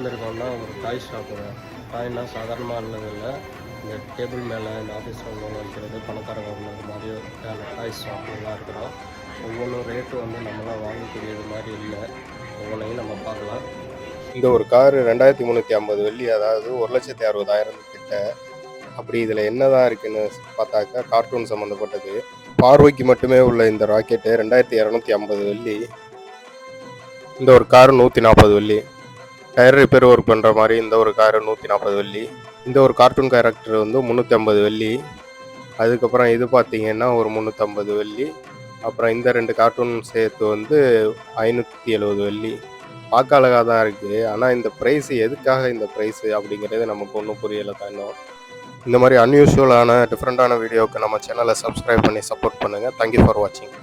வந்திருக்கோம்னா ஒரு டாய் ஷாப்பு டாய்னா சாதாரணமாக இல்லை இந்த டேபிள் மேலே இந்த ஆஃபீஸ் ரூமில் வைக்கிறது பணக்காரங்க உள்ளது மாதிரி டாய் ஷாப்புலாம் இருக்கிறோம். ஒவ்வொன்றும் ரேட்டு வந்து நம்மளாம் வாங்கக்கூடியது மாதிரி இல்லை. ஒவ்வொன்றையும் நம்ம பார்க்கலாம். இந்த ஒரு காரு ரெண்டாயிரத்தி முந்நூற்றி ஐம்பது வெள்ளி அதாவது ஒரு லட்சத்தி அறுபதாயிரம் கிட்ட. அப்படி இதில் என்னதான் இருக்குன்னு பார்த்தாக்கா கார்ட்டூன் சம்மந்தப்பட்டது பார்வைக்கு மட்டுமே உள்ள இந்த ராக்கெட்டு ரெண்டாயிரத்தி இரநூத்தி ஐம்பது வெள்ளி. இந்த ஒரு காரு நூற்றி நாற்பது வெள்ளி. டயர் ரிப்பேர் ஒர்க் பண்ணுற மாதிரி இந்த ஒரு காரு நூற்றி நாற்பது வெள்ளி இந்த ஒரு கார்ட்டூன் கேரக்டர் வந்து முந்நூற்றி ஐம்பது வெள்ளி. அதுக்கப்புறம் இது பார்த்தீங்கன்னா ஒரு முந்நூற்றம்பது வெள்ளி. அப்புறம் இந்த ரெண்டு கார்ட்டூன் சேர்த்து வந்து ஐநூற்றி எழுபது வெள்ளி. பார்க்க அழகாக தான் இருக்குது ஆனால் இந்த ப்ரைஸ் எதுக்காக இந்த ப்ரைஸு அப்படிங்கிறது நமக்கு ஒன்றும் புரியலை தான் இந்த மாதிரி அன்யூஷுவலான டிஃப்ரெண்ட்டான வீடியோவுக்கு நம்ம சேனலை சப்ஸ்கிரைப் பண்ணி சப்போர்ட் பண்ணுங்கள் தேங்க்யூ ஃபார் வாட்சிங்